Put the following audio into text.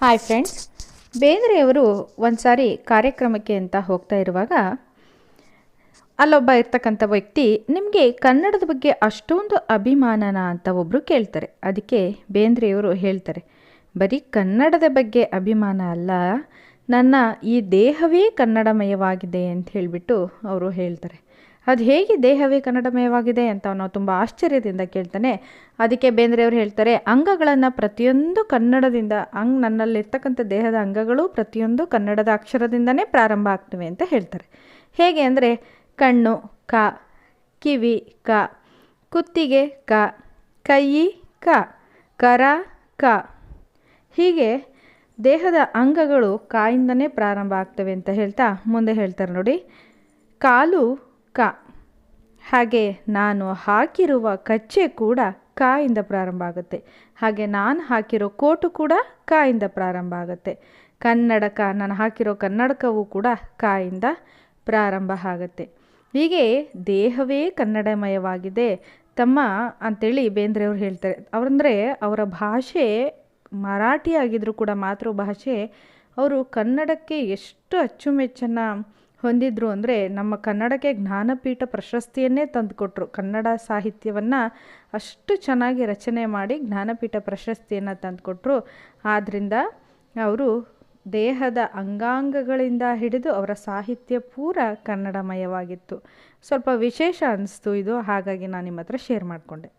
Hi friends ಬೇಂದ್ರೆಯವರು ಒಂದು ಸಾರಿ ಕಾರ್ಯಕ್ರಮಕ್ಕೆ ಅಂತ ಹೋಗ್ತಾ ಇರುವಾಗ ಅಲ್ಲೊಬ್ಬ ಇರ್ತಕ್ಕಂಥ ವ್ಯಕ್ತಿ, ನಿಮಗೆ ಕನ್ನಡದ ಬಗ್ಗೆ ಅಷ್ಟೊಂದು ಅಭಿಮಾನನ? ಅಂತ ಒಬ್ಬರು ಕೇಳ್ತಾರೆ. ಅದಕ್ಕೆ ಬೇಂದ್ರೆಯವರು ಹೇಳ್ತಾರೆ, ಬರೀ ಕನ್ನಡದ ಬಗ್ಗೆ ಅಭಿಮಾನ ಅಲ್ಲ ನನ್ನ ಈ ದೇಹವೇ ಕನ್ನಡಮಯವಾಗಿದೆ ಅಂತ ಹೇಳಿಬಿಟ್ಟು ಅವರು ಹೇಳ್ತಾರೆ. ಅದು ಹೇಗೆ ದೇಹವೇ ಕನ್ನಡಮಯವಾಗಿದೆ ಅಂತ ನಾವು ತುಂಬ ಆಶ್ಚರ್ಯದಿಂದ ಕೇಳ್ತಾನೆ. ಅದಕ್ಕೆ ಬೇಂದ್ರೆಯವರು ಹೇಳ್ತಾರೆ, ಅಂಗಗಳನ್ನು ಪ್ರತಿಯೊಂದು ಕನ್ನಡದಿಂದ, ಅಂಗ್ ನನ್ನಲ್ಲಿರ್ತಕ್ಕಂಥ ದೇಹದ ಅಂಗಗಳು ಪ್ರತಿಯೊಂದು ಕನ್ನಡದ ಅಕ್ಷರದಿಂದನೇ ಪ್ರಾರಂಭ ಆಗ್ತವೆ ಅಂತ ಹೇಳ್ತಾರೆ. ಹೇಗೆ ಅಂದರೆ, ಕಣ್ಣು, ಕ, ಕಿವಿ, ಕ, ಕುತ್ತಿಗೆ, ಕ, ಕೈ, ಕ, ಕರ, ಕ. ಹೀಗೆ ದೇಹದ ಅಂಗಗಳು ಕಾಯಿಂದನೇ ಪ್ರಾರಂಭ ಆಗ್ತವೆ ಅಂತ ಹೇಳ್ತಾ ಮುಂದೆ ಹೇಳ್ತಾರೆ ನೋಡಿ. ಕಾಲು ಕ, ಹಾಗೆ ನಾನು ಹಾಕಿರುವ ಕಚ್ಚೆ ಕೂಡ ಕಾಯಿಂದ ಪ್ರಾರಂಭ ಆಗುತ್ತೆ. ಹಾಗೆ ನಾನು ಹಾಕಿರೋ ಕೋಟು ಕೂಡ ಕಾಯಿಂದ ಪ್ರಾರಂಭ ಆಗುತ್ತೆ. ಕನ್ನಡಕ, ನಾನು ಹಾಕಿರೋ ಕನ್ನಡಕವೂ ಕೂಡ ಕಾಯಿಂದ ಪ್ರಾರಂಭ ಆಗುತ್ತೆ. ಹೀಗೆ ದೇಹವೇ ಕನ್ನಡಮಯವಾಗಿದೆ. ತಮ್ಮ ಅಂತೇಳಿ ಬೇಂದ್ರೆಯವರು ಹೇಳ್ತಾರೆ. ಅವರಂದರೆ ಅವರ ಭಾಷೆ ಮರಾಠಿ ಆಗಿದ್ದರೂ ಕೂಡ ಮಾತೃಭಾಷೆ, ಅವರು ಕನ್ನಡಕ್ಕೆ ಎಷ್ಟು ಅಚ್ಚುಮೆಚ್ಚನ್ನು ಹೊಂದಿದ್ರು ಅಂದರೆ ನಮ್ಮ ಕನ್ನಡಕ್ಕೆ ಜ್ಞಾನಪೀಠ ಪ್ರಶಸ್ತಿಯನ್ನೇ ತಂದುಕೊಟ್ರು. ಕನ್ನಡ ಸಾಹಿತ್ಯವನ್ನು ಅಷ್ಟು ಚೆನ್ನಾಗಿ ರಚನೆ ಮಾಡಿ ಜ್ಞಾನಪೀಠ ಪ್ರಶಸ್ತಿಯನ್ನು ತಂದುಕೊಟ್ರು. ಆದ್ದರಿಂದ ಅವರು ದೇಹದ ಅಂಗಾಂಗಗಳಿಂದ ಹಿಡಿದು ಅವರ ಸಾಹಿತ್ಯ ಪೂರ ಕನ್ನಡಮಯವಾಗಿತ್ತು. ಸ್ವಲ್ಪ ವಿಶೇಷ ಅನ್ನಿಸ್ತು ಇದು, ಹಾಗಾಗಿ ನಾನು ನಿಮ್ಮ ಹತ್ರ ಶೇರ್ ಮಾಡಿಕೊಂಡೆ.